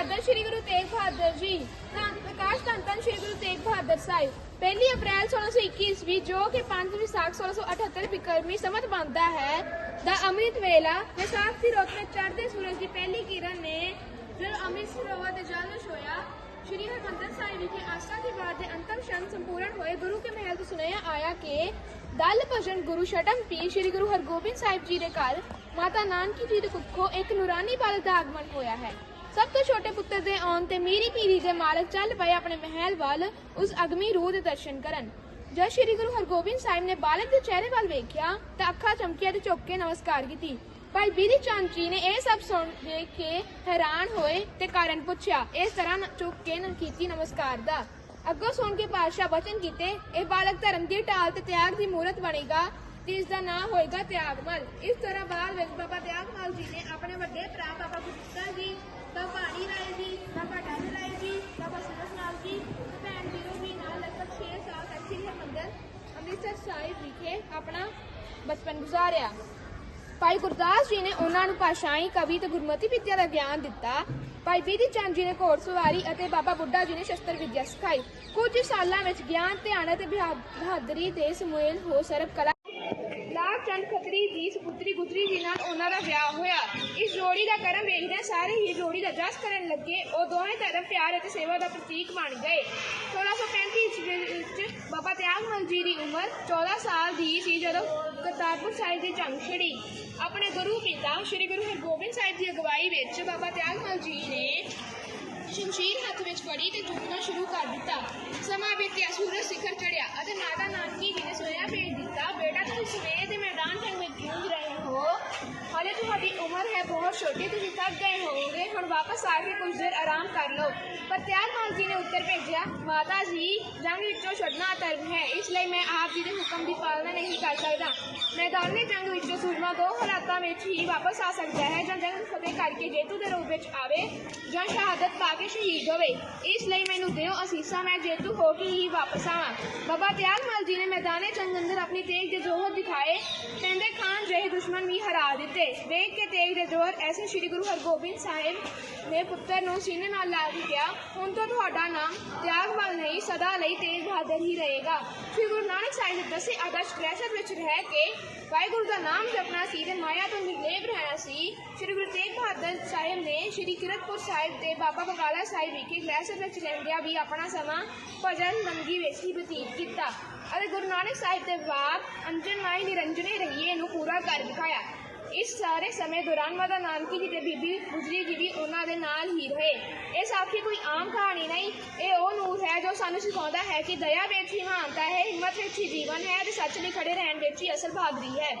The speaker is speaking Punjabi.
ਬਹਾਦਰ ਸ੍ਰੀ ਗੁਰੂ ਤੇਗ ਬਹਾਦਰ ਜੀ। ਤਾਂ ਪ੍ਰਕਾਸ਼ ਧੰਨ ਧੰਨ ਸ੍ਰੀ ਗੁਰੂ ਤੇਗ ਬਹਾਦਰ ਸਾਹਿਬ। ਪਹਿਲੀ ਅਪ੍ਰੈਲ 1621 ਈਸਵੀ, ਜੋ ਕਿ 5 ਵਿਸਾਖ 1678 ਬਿਕਰਮੀ ਸਮਤ ਬਣਦਾ ਹੈ, ਦਾ ਅੰਮ੍ਰਿਤ ਵੇਲਾ ਵਿਸਾਖ ਦੀ ਰੁੱਤ ਵਿੱਚ ਚੜ੍ਹਦੇ ਸੂਰਜ ਦੀ ਪਹਿਲੀ ਕਿਰਨ ਨੇ ਜਦੋਂ ਅੰਮ੍ਰਿਤ ਸਰੋਵਰ ਦੇ ਜਲ ਨੂੰ ਛੋਇਆ ਸ਼੍ਰੀ ਹਰਿਮੰਦਰ ਸਾਹਿਬ ਵਿਖੇ ਆਸਾ ਦੀ ਬਾਤ ਦੇ ਅੰਤਮ ਸ਼ਰਨ ਸੰਪੂਰਨ ਹੋਏ ਗੁਰੂ ਕੇ ਮਹਿਲ ਤੋਂ ਸੁਨੇਹਾ ਆਇਆ ਕਿ ਦਲ ਭਜਨ ਗੁਰੂ ਸ਼ਟਮ ਪੀ ਸ਼੍ਰੀ ਗੁਰੂ ਹਰਗੋਬਿੰਦ ਸਾਹਿਬ ਜੀ ਦੇ ਘਰ ਮਾਤਾ ਨਾਨਕੀ ਜੀ ਦੇ ਕੁੱਖੋਂ ਇੱਕ ਨੂਰਾਨੀ ਬਾਲਕ ਦਾ ਆਗਮਨ ਹੋਇਆ ਹੈ। ਸਭ ਤੋਂ ਛੋਟੇ ਪੁੱਤਰ ਦੇ ਆਉਣ ਤੇ ਮੀਰੀ ਪੀਰੀ ਦੇ ਮਾਲਕ ਚੱਲ ਪਏ ਆਪਣੇ ਮਹਿਲ ਵੱਲ ਉਸ ਅਗਮੀ ਰੂਹ ਦੇ ਦਰਸ਼ਨ ਕਰਨ। ਜਦ ਸ਼੍ਰੀ ਗੁਰੂ ਹਰਗੋਬਿੰਦ ਸਾਹਿਬ ਨੇ ਬਾਲਕ ਦੇ ਚਿਹਰੇ ਵੱਲ ਵੇਖਿਆ ਤਾਂ ਅੱਖਾਂ ਚਮਕੀਆਂ ਤੇ ਝੁੱਕ ਕੇ ਨਮਸਕਾਰ ਕੀਤੀ। ਭਾਈ ਬੀਰੀ ਚੰਦ ਜੀ ਨੇ ਇਹ ਸਭ ਸੁਣ ਵੇਖ ਕੇ ਹੈਰਾਨ ਹੋਏ ਤੇ ਕਾਰਨ ਪੁੱਛਿਆ, ਇਸ ਤਰ੍ਹਾਂ ਝੁੱਕ ਕੇ ਕੀਤੀ ਨਮਸਕਾਰ ਦਾ। ਅੱਗੋਂ ਸੁਣ ਕੇ ਪਾਤਸ਼ਾਹ ਬਚਨ ਕੀਤੇ, ਇਹ ਬਾਲਕ ਧਰਮ ਦੀ ਢਾਲ ਤੇ ਤਿਆਗ ਦੀ ਮੂਰਤ ਬਣੇਗਾ ਤੇ ਇਸ ਦਾ ਨਾਂ ਹੋਏਗਾ ਤਿਆਗਮਲ। ਇਸ ਤਰ੍ਹਾਂ ਬਾਅਦ ਵਿੱਚ ਬਾਬਾ ਤਿਆਗਮਲ ਜੀ ਨੇ ਆਪਣੇ ਵੱਡੇ ਭਰਾ ਬਾਬਾ ਗੁਰਦਿੱਤਾ ਜੀ, ਬਾਬਾ ਹਰੀ ਰਾਏ ਜੀ ਬਾਬਾ ਡਾਲੇ ਰਾਏ ਜੀ ਬਾਬਾ ਸੁਰਸ ਨਾਲ ਜੀ ਤੇ ਭੈਣ ਵੀਰੋ ਜੀ ਨਾਲ ਲਗਭਗ 6 ਸਾਲ ਤੱਕ ਸ੍ਰੀ ਅੰਮ੍ਰਿਤਸਰ ਸਾਹਿਬ ਵਿਖੇ ਆਪਣਾ ਬਚਪਨ ਗੁਜ਼ਾਰਿਆ। ਭਾਈ ਗੁਰਦਾਸ ਜੀ ਨੇ ਉਹਨਾਂ ਨੂੰ ਭਾਸ਼ਾਈ ਕਵੀ ਤੇ ਗੁਰਮਤੀ ਵਿਦਿਆ ਦਾ ਗਿਆਨ ਦਿੱਤਾ। ਭਾਈ ਬੀਦੀ ਚੰਦ ਜੀ ਨੇ ਘੋੜਸਵਾਰੀ ਅਤੇ ਬਾਬਾ ਬੁੱਢਾ ਜੀ ਨੇ ਸ਼ਸਤਰ ਵਿਦਿਆ ਸਿਖਾਈ। ਕੁਝ ਸਾਲਾਂ ਵਿੱਚ ਗਿਆਨ, ਧਿਆਨ ਅਤੇ ਬਹਾਦਰੀ ਦੇ ਸਮੂਲ ਹੋ ਸਰਬ ਕਲਾ ਚੰਦ ਖੱਤਰੀ ਦੀ ਸੁਪੁੱਤਰੀ ਗੁਜਰੀ ਜੀ ਨਾਲ ਉਹਨਾਂ ਦਾ ਵਿਆਹ ਹੋਇਆ। ਇਸ ਜੋੜੀ ਦਾ ਕਰਮ ਵੇਖਦਿਆਂ ਸਾਰੇ ਹੀ ਜੋੜੀ ਦਾ ਜਸ ਕਰਨ ਲੱਗੇ। ਉਹ ਦੋਵੇਂ ਧਰਮ, ਪਿਆਰ ਅਤੇ ਸੇਵਾ ਦਾ ਪ੍ਰਤੀਕ ਬਣ ਗਏ। 1635 ਈਸਵੀ ਵਿੱਚ ਬਾਬਾ ਤਿਆਗਮਲ ਜੀ ਦੀ ਉਮਰ 14 ਸਾਲ ਦੀ ਸੀ, ਜਦੋਂ ਕਰਤਾਰਪੁਰ ਸਾਹਿਬ ਦੀ ਜੰਗ ਛਿੜੀ। ਆਪਣੇ ਗੁਰੂ ਪਿਤਾ ਸ੍ਰੀ ਗੁਰੂ ਹਰਗੋਬਿੰਦ ਸਾਹਿਬ ਦੀ ਅਗਵਾਈ ਵਿੱਚ ਬਾਬਾ ਤਿਆਗਮਲ ਜੀ ਨੇ ਸ਼ਮਸ਼ੀਰ ਹੱਥ ਵਿੱਚ ਫੜੀ ਤੇ ਚੁੱਕਣਾ ਸ਼ੁਰੂ ਕਰ ਦਿੱਤਾ। ਸਮਾਂ ਬੀਤਿਆ, ਸੂਰਜ ਸਿਖਰ ਚੜਿਆ ਅਤੇ ਮਾਤਾ ਨਾਨਕੀ ਜੀ ਨੇ ਸੁਨੇਹਾ ਭੇਜ ਦਿੱਤਾ। ਬੇਟਾ ਤੁਸੀਂ ਸਵੇਰ ਹਾਲੇ ਤੁਹਾਡੀ ਉਮਰ ਹੈ ਬਹੁਤ ਛੋਟੀ, ਤੁਸੀਂ ਥੱਕ ਗਏ ਹੋਵੋਗੇ। ਹੁਣ ਵਾਪਸ ਆ ਕੇ ਕੁਝ ਦੇਰ ਆਰਾਮ ਕਰ ਲਓ। ਪਰ ਤਿਆਗਮਾਲ ਜੀ ਨੇ ਉੱਤਰ ਭੇਜਿਆ, ਮਾਤਾ ਜੀ, ਜੰਗ ਵਿੱਚੋਂ ਛੱਡਣਾ ਧਰਮ ਹੈ। ਇਸ ਲਈ ਮੈਂ ਆਪ ਜੀ ਦੇ ਹੁਕਮ ਦੀ ਪਾਲਣਾ ਨਹੀਂ ਕਰ ਸਕਦਾ। ਮੈਦਾਨੀ ਜੰਗ ਵਿੱਚੋਂ ਸੂਰਮਾ ਦੋ ਹਾਲਾਤਾਂ ਵਿੱਚ ਹੀ ਵਾਪਸ ਆ ਸਕਦਾ ਹੈ, ਜਾਂ ਜੰਗ ਫਤਿਹ ਕਰਕੇ ਜੇਤੂ ਦੇ ਰੂਪ ਵਿੱਚ ਆਵੇ, ਜਾਂ ਸ਼ਹਾਦਤ ਪਾ ਕੇ ਸ਼ਹੀਦ ਹੋਵੇ। ਇਸ ਲਈ ਮੈਨੂੰ ਦਿਓ ਅਸੀਸਾਂ, ਮੈਂ ਜੇਤੂ ਹੋ ਕੇ ਹੀ ਵਾਪਸ ਆਵਾਂ। ਬਾਬਾ ਤਿਆਗਮਲ ਜੀ ਨੇ ਮੈਦਾਨੇ ਜੰਗ ਅੰਦਰ ਆਪਣੀ ਤੇਜ ਦੇ ਜੋਹਰ ਦਿਖਾਏ, ਕਹਿੰਦੇ ਦੁਸ਼ਮਣ ਵੀ ਹਰਾ ਦਿੱਤੇ। ਵੇਖ ਕੇ ਤੇਗ ਦੇ ਜੋਹਰ ਐਸੇ ਸ੍ਰੀ ਗੁਰੂ ਹਰਗੋਬਿੰਦ ਸਾਹਿਬ ਨੇ ਪੁੱਤਰ ਨੂੰ ਸੀਨੇ ਨਾਲ ਲਾ ਦਿੱਤਾ। ਹੁਣ ਤੋਂ ਤੁਹਾਡਾ ਨਾਮ ਤਿਆਗਮਲ ਨਹੀਂ, ਸਦਾ ਲਈ ਤੇਜ ਬਹਾਦਰ ਹੀ ਰਹੇਗਾ। ਸ੍ਰੀ ਗੁਰੂ ਨਾਨਕ ਸਾਹਿਬ ਦੇ ਦਸੇ ਆਦਰਸ਼ ਕਲੈਸ਼ਰ ਵਿੱਚ ਰਹਿ ਕੇ ਵਾਹਿਗੁਰੂ ਦਾ ਨਾਮ ਜਪਣਾ ਸੀ ਤੇ ਮਾਇਆ ਤੋਂ ਨਿਰਲੇਪ ਰਹਿਣਾ ਸੀ। ਸ੍ਰੀ ਗੁਰੂ ਤੇਗ ਬਹਾਦਰ ਸਾਹਿਬ ਨੇ ਸ੍ਰੀ ਕਿਰਤਪੁਰ ਸਾਹਿਬ ਤੇ ਬਾਬਾ ਬਕਾਲਾ ਸਾਹਿਬ ਵਿਖੇ ਕਲੈਸ਼ਰ ਵਿੱਚ ਰਹਿੰਦਿਆਂ ਵੀ ਆਪਣਾ ਸਮਾਂ ਭਜਨ ਮੰਗੀ ਵਿੱਚ ਹੀ ਬਤੀਤ ਕੀਤਾ। ਅਤੇ ਗੁਰੂ ਨਾਨਕ ਸਾਹਿਬ ਦੇ ਬਾਪ ਅੰਜਨ ਮਾਈ ਨਿਰੰਜਨੇ ਰਹੀਏ ਨੂੰ ਪੂਰਾ ਕਰ ਦਿਖਾਇਆ ਇਸ ਸਾਰੇ ਸਮੇਂ ਦੌਰਾਨ ਮਾਤਾ ਨਾਨਕੀ ਜੀ ਤੇ ਬੀਬੀ ਗੁਜਰੀ ਜੀ ਵੀ ਉਹਨਾਂ ਦੇ ਨਾਲ ਹੀ ਰਹੇ। ਇਹ ਸਾਖੀ ਕੋਈ ਆਮ ਕਹਾਣੀ ਨਹੀਂ, ਇਹ ਉਹ ਨੂਰ ਹੈ ਜੋ ਸਾਨੂੰ ਸਿਖਾਉਂਦਾ ਹੈ ਕਿ ਦਇਆ ਵਿੱਚ ਹੀ ਮਹਾਨਤਾ ਹੈ, ਹਿੰਮਤ ਵਿੱਚ ਹੀ ਜੀਵਨ ਹੈ ਤੇ ਸੱਚ ਲਈ ਖੜੇ ਰਹਿਣ ਵਿੱਚ ਹੀ ਅਸਲ ਬਹਾਦਰੀ ਹੈ।